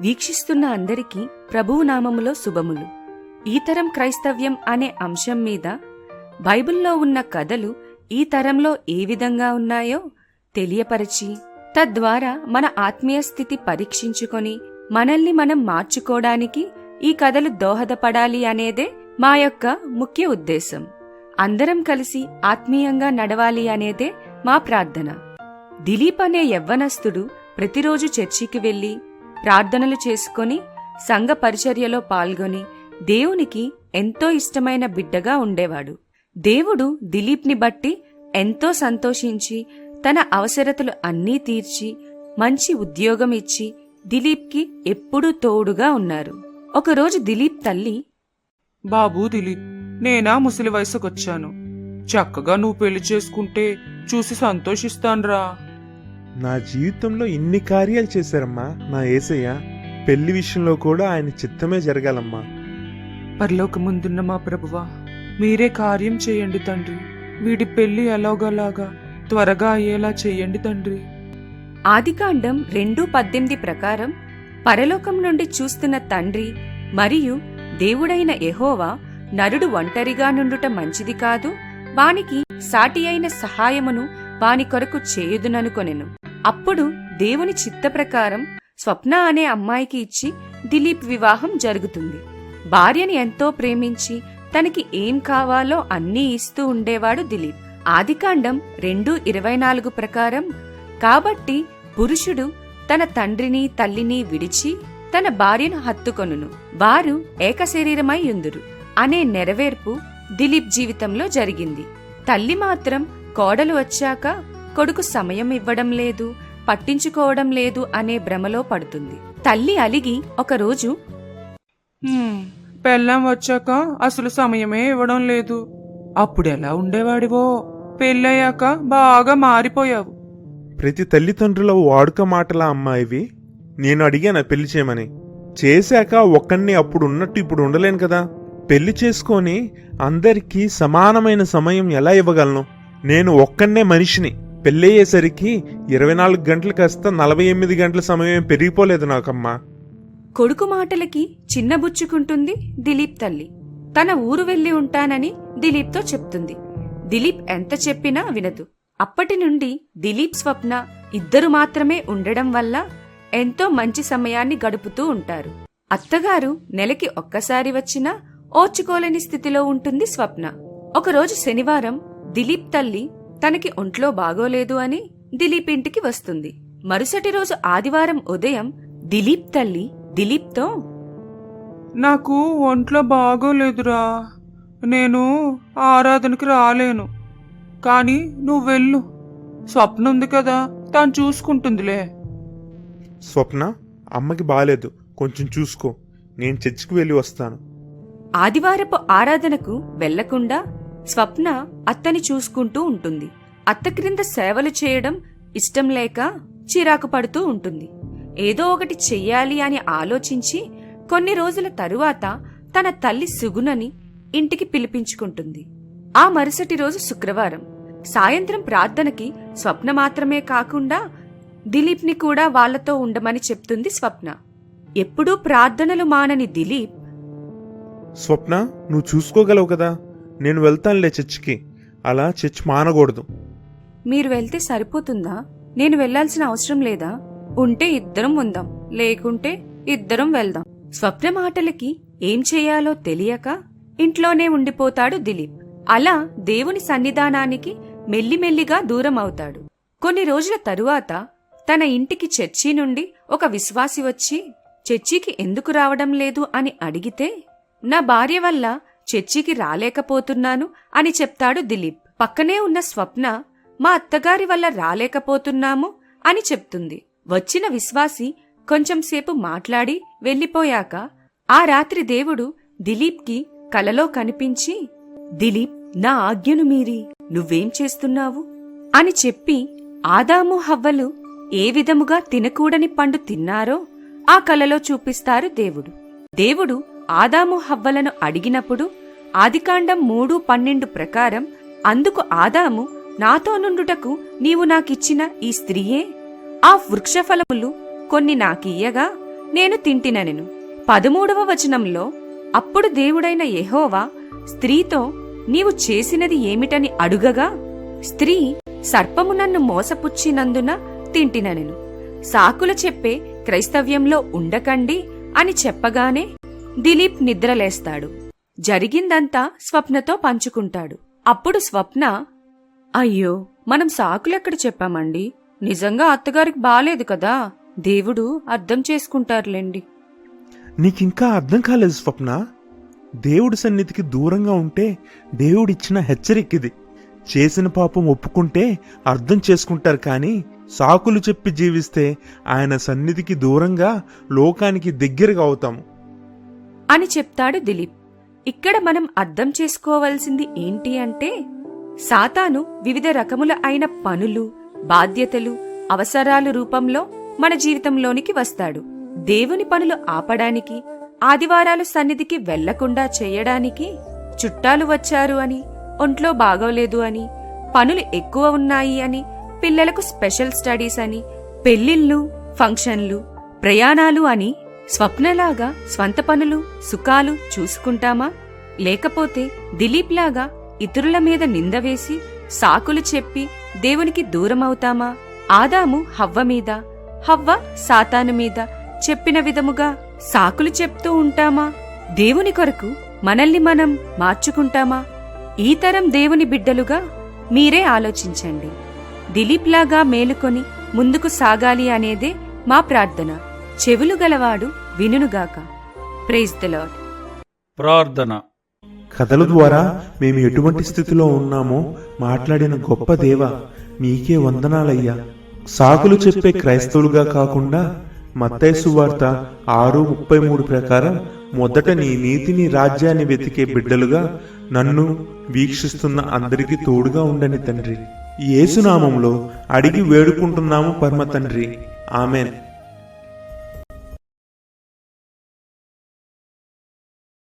వీక్షిస్తున్న అందరికీ ప్రభువు నామములో శుభములు. ఈ తరం క్రైస్తవ్యం అనే అంశం మీద బైబిల్లో ఉన్న కథలు ఈ తరంలో ఏ విధంగా ఉన్నాయో తెలియపరచి తద్వారా మన ఆత్మీయ స్థితి పరీక్షించుకొని మనల్ని మనం మార్చుకోవడానికి ఈ కథలు దోహదపడాలి అనేదే మా యొక్క ముఖ్య ఉద్దేశం. అందరం కలిసి ఆత్మీయంగా నడవాలి అనేదే మా ప్రార్థన. దిలీప్ అనే యవ్వనస్తుడు ప్రతిరోజు చర్చికి వెళ్ళి ప్రార్థనలు చేసుకొని సంఘ పరిచర్యలో పాల్గొని దేవునికి ఎంతో ఇష్టమైన బిడ్డగా ఉండేవాడు. దేవుడు దిలీప్ని బట్టి ఎంతో సంతోషించి తన అవసరతలు అన్నీ తీర్చి మంచి ఉద్యోగం ఇచ్చి దిలీప్కి ఎప్పుడూ తోడుగా ఉన్నారు. ఒకరోజు దిలీప్ తల్లి బాబు దిలీప్ నేనా ముసలి వయసుకొచ్చాను. చక్కగా నువ్వు పెళ్ళి చేసుకుంటే చూసి సంతోషిస్తాన్రా. నా జీవితంలో ఇన్ని కార్యాలు చేశారమ్మా నా ఏసయ్య. పెళ్ళి విషయంలో కూడా ఆయన చిత్తమే జరగాలమ్మా. పరలోకముందున్న మా ప్రభువా మీరే కార్యం చేయండి తండ్రి. వీడి పెళ్ళి ఎలాగోలాగా త్వరగా అయ్యేలా చేయండి తండ్రి. ఆదికాండం రెండు పద్దెనిమిది ప్రకారం పరలోకం నుండి చూస్తున్న తండ్రి మరియు దేవుడైన ఎహోవా నరుడు ఒంటరిగా నుండుట మంచిది కాదు వానికి సాటి అయిన సహాయమును వాని కొరకు చేయుదుననుకొనెను. అప్పుడు దేవుని చిత్త ప్రకారం స్వప్న అనే అమ్మాయికి ఇచ్చి దిలీప్ వివాహం జరుగుతుంది. భార్యని ఎంతో ప్రేమించి తనకి ఏం కావాలో అన్నీ ఇస్తూ ఉండేవాడు దిలీప్. ఆదికాండం రెండు ఇరవై నాలుగు ప్రకారం కాబట్టి పురుషుడు తన తండ్రిని తల్లిని విడిచి తన భార్యను హత్తుకొనును. వారు ఏకశరీరమై యుందురు అనే నెరవేర్పు దిలీప్ జీవితంలో జరిగింది. తల్లి మాత్రం కోడలు వచ్చాక కొడుకు సమయం ఇవ్వడం లేదు పట్టించుకోవడం లేదు అనే భ్రమలో పడుతుంది. తల్లి అలిగి ఒకరోజు హ్మ్, పెళ్ళాం వచ్చాక అసలు సమయమే ఇవ్వడం లేదు. అప్పుడు ఎలా ఉండేవాడివో? పెళ్ళయ్యాక బాగా మారిపోయావు. ప్రతి తల్లిదండ్రుల వాడుక మాటలా అమ్మా ఇవి నేను అడిగాను పెళ్ళి చేయమని? చేశాక ఒక్కడిని అప్పుడు ఉన్నట్టు ఇప్పుడు ఉండలేను కదా. పెళ్ళి చేసుకొని అందరికీ సమానమైన సమయం ఎలా ఇవ్వగలను? నేను ఒక్కనే మనిషిని. పెళ్ళయ్యేసరికి ఇరవై నాలుగు గంటలు కాస్త నలభై ఎనిమిది గంటల సమయం పెరిగిపోలేదు నాకమ్మా. కొడుకు మాటలకి చిన్నబుచ్చుకుంటుంది దిలీప్ తల్లి. తన ఊరు వెళ్ళి ఉంటానని దిలీప్తో చెప్తుంది. దిలీప్ ఎంత చెప్పినా వినదు. అప్పటి నుండి దిలీప్ స్వప్న ఇద్దరు మాత్రమే ఉండడం వల్ల ఎంతో మంచి సమయాన్ని గడుపుతూ ఉంటారు. అత్తగారు నెలకి ఒక్కసారి వచ్చినా ఓర్చుకోలేని స్థితిలో ఉంటుంది స్వప్న. ఒకరోజు శనివారం దిలీప్ తల్లి తనకి ఒంట్లో బాగోలేదు అని దిలీప్ ఇంటికి వస్తుంది. మరుసటి రోజు ఆదివారం ఉదయం దిలీప్ తల్లి దిలీప్తో నాకు ఒంట్లో బాగోలేదురా. నేను ఆరాధనకి రాలేను. కానీ నువ్వు వెళ్ళు. స్వప్న ఉంది కదా తను చూసుకుంటుందిలే. స్వప్న అమ్మకి బాలేదు. కొంచెం చూసుకో. నేను చర్చికి వెళ్ళి వస్తాను. ఆదివారపు ఆరాధనకు వెళ్ళకుండా స్వప్న అత్తని చూసుకుంటూ ఉంటుంది. అత్త క్రింద సేవలు చేయడం ఇష్టం లేక చిరాకు పడుతూ ఉంటుంది. ఏదో ఒకటి చెయ్యాలి అని ఆలోచించి కొన్ని రోజుల తరువాత తన తల్లి సుగుణని ఇంటికి పిలిపించుకుంటుంది. ఆ మరుసటి రోజు శుక్రవారం. సాయంత్రం ప్రార్థనకి స్వప్న మాత్రమే కాకుండా దిలీప్ని కూడా వాళ్ళతో ఉండమని చెప్తుంది స్వప్న. ఎప్పుడూ ప్రార్థనలు మానని దిలీప్ స్వప్న నువ్వు చూసుకోగలవు కదా? నేను వెళ్తానులే చర్చికి. అలా చర్చ్ మానకూడదు. మీరు వెళ్తే సరిపోతుందా? నేను వెళ్ళాల్సిన అవసరం లేదా? ఉంటే ఇద్దరం ఉందాం. లేకుంటే ఇద్దరం వెళ్దాం. స్వప్న మాటలకి ఏం చేయాలో తెలియక ఇంట్లోనే ఉండిపోతాడు దిలీప్. అలా దేవుని సన్నిధానానికి మెల్లిమెల్లిగా దూరం అవుతాడు. కొన్ని రోజుల తరువాత తన ఇంటికి చర్చి నుండి ఒక విశ్వాసి వచ్చి చర్చికి ఎందుకు రావడం లేదు? అని అడిగితే నా భార్య వల్ల చర్చికి రాలేకపోతున్నాను అని చెప్తాడు దిలీప్. పక్కనే ఉన్న స్వప్న మా అత్తగారి వల్ల రాలేకపోతున్నాము అని చెప్తుంది. వచ్చిన విశ్వాసి కొంచెంసేపు మాట్లాడి వెళ్ళిపోయాక ఆ రాత్రి దేవుడు దిలీప్కి కలలో కనిపించి దిలీప్ నా ఆజ్ఞను మీరి నువ్వేం చేస్తున్నావు? అని చెప్పి ఆదాము హవ్వలు ఏ విధముగా తినకూడని పండు తిన్నారో ఆ కలలో చూపిస్తారు దేవుడు. దేవుడు ఆదాము హవ్వలను అడిగినప్పుడు ఆదికాండం మూడు పన్నెండు ప్రకారం అందుకు ఆదాము నాతో నుండుటకు నీవు నాకిచ్చిన ఈ స్త్రీయే? ఆ వృక్షఫలములు కొన్ని నాకియ్యగా నేను తింటిననెను పదమూడవ వచనంలో అప్పుడు దేవుడైన యెహోవా స్త్రీతో నీవు చేసినది ఏమిటని అడుగగా స్త్రీ సర్పము నన్ను మోసపుచ్చినందున తింటిననెను సాకులు చెప్పే క్రైస్తవ్యంలో ఉండకండి అని చెప్పగానే దిలీప్ నిద్రలేస్తాడు. జరిగిందంతా స్వప్నతో పంచుకుంటాడు. అప్పుడు స్వప్న అయ్యో మనం సాకులెక్కడ చెప్పామండి? నిజంగా అత్తగారికి బాలేదు కదా? దేవుడు అర్థం చేసుకుంటారులేండి. నీకింకా అర్థం కాలేదు స్వప్న. దేవుడి సన్నిధికి దూరంగా ఉంటే దేవుడిచ్చిన హెచ్చరికది చేసిన పాపం ఒప్పుకుంటే అర్థం చేసుకుంటారు కానీ సాకులు చెప్పి జీవిస్తే ఆయన సన్నిధికి దూరంగా లోకానికి దగ్గరగా అవుతాము అని చెప్తాడు దిలీప్. ఇక్కడ మనం అర్థం చేసుకోవాల్సింది ఏంటి అంటే సాతాను వివిధ రకముల అయిన పనులు బాధ్యతలు అవసరాలు రూపంలో మన జీవితంలోనికి వస్తాడు. దేవుని పనులు ఆపడానికి ఆదివారాలు సన్నిధికి వెళ్ళకుండా చేయడానికి చుట్టాలు వచ్చారు అని ఒంట్లో బాగోలేదు అని పనులు ఎక్కువ ఉన్నాయి అని పిల్లలకు స్పెషల్ స్టడీస్ అని పెళ్ళిళ్ళు ఫంక్షన్లు ప్రయాణాలు అని స్వప్నలాగా స్వంత పనులు సుఖాలు చూసుకుంటామా? లేకపోతే దిలీప్ లాగా ఇతరుల మీద నింద వేసి సాకులు చెప్పి దేవునికి దూరమవుతామా? ఆదాము హవ్వ మీద హవ్వ సాతాను మీద చెప్పిన విధముగా సాకులు చెప్తూ ఉంటామా? దేవుని కొరకు మనల్ని మనం మార్చుకుంటామా? ఈ తరం దేవుని బిడ్డలుగా మీరే ఆలోచించండి. దిలీప్ లాగా మేలుకొని ముందుకు సాగాలి అనేదే మా ప్రార్థన. చెవులు గలవాడు వినుగాక ప్రైజ్ ద లార్డ్. ప్రార్థన. కథల ద్వారా మేము ఎటువంటి స్థితిలో ఉన్నామో మాట్లాడిన గొప్ప దేవ మీకే వందనాలయ్యా. సాకులు చెప్పే క్రైస్తవులుగా కాకుండా మత్తైసు వార్త ఆరు ముప్పై మూడు ప్రకారం మొదట నీ నీతిని రాజ్యాన్ని వెతికే బిడ్డలుగా నన్ను వీక్షిస్తున్న అందరికీ తోడుగా ఉండని తండ్రి. యేసునామంలో అడిగి వేడుకుంటున్నాము పరమ తండ్రి ఆమెన్.